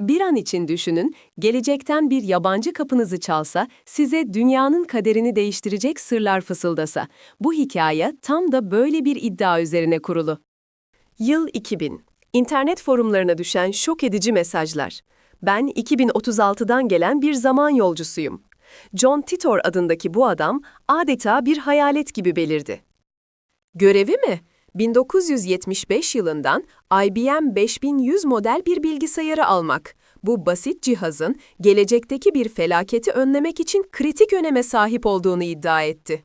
Bir an için düşünün, gelecekten bir yabancı kapınızı çalsa, size dünyanın kaderini değiştirecek sırlar fısıldasa. Bu hikaye tam da böyle bir iddia üzerine kurulu. Yıl 2000. İnternet forumlarına düşen şok edici mesajlar. Ben 2036'dan gelen bir zaman yolcusuyum. John Titor adındaki bu adam adeta bir hayalet gibi belirdi. Görevi mi? 1975 yılından IBM 5100 model bir bilgisayarı almak. Bu basit cihazın gelecekteki bir felaketi önlemek için kritik öneme sahip olduğunu iddia etti.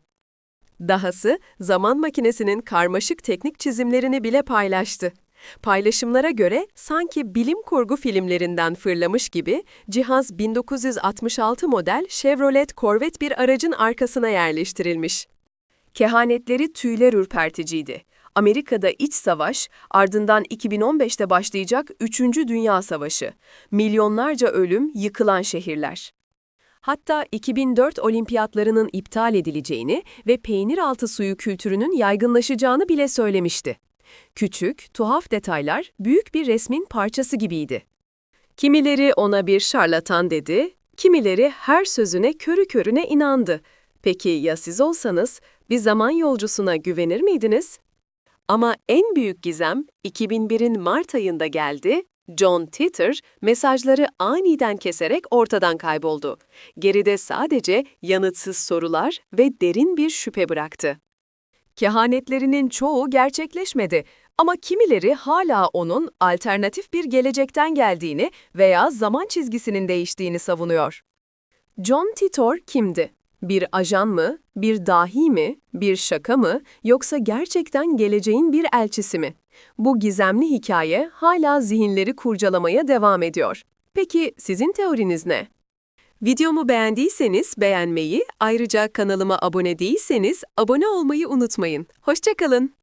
Dahası zaman makinesinin karmaşık teknik çizimlerini bile paylaştı. Paylaşımlara göre sanki bilim kurgu filmlerinden fırlamış gibi cihaz 1966 model Chevrolet Corvette bir aracın arkasına yerleştirilmiş. Kehanetleri tüyler ürperticiydi. Amerika'da iç savaş, ardından 2015'te başlayacak 3. Dünya Savaşı. Milyonlarca ölüm, yıkılan şehirler. Hatta 2004 olimpiyatlarının iptal edileceğini ve peynir altı suyu kültürünün yaygınlaşacağını bile söylemişti. Küçük, tuhaf detaylar büyük bir resmin parçası gibiydi. Kimileri ona bir şarlatan dedi, kimileri her sözüne körü körüne inandı. Peki ya siz olsanız bir zaman yolcusuna güvenir miydiniz? Ama en büyük gizem 2001'in Mart ayında geldi. John Titor mesajları aniden keserek ortadan kayboldu. Geride sadece yanıtsız sorular ve derin bir şüphe bıraktı. Kehanetlerinin çoğu gerçekleşmedi ama kimileri hala onun alternatif bir gelecekten geldiğini veya zaman çizgisinin değiştiğini savunuyor. John Titor kimdi? Bir ajan mı, bir dahi mi, bir şaka mı, yoksa gerçekten geleceğin bir elçisi mi? Bu gizemli hikaye hala zihinleri kurcalamaya devam ediyor. Peki sizin teoriniz ne? Videomu beğendiyseniz beğenmeyi, ayrıca kanalıma abone değilseniz abone olmayı unutmayın. Hoşçakalın.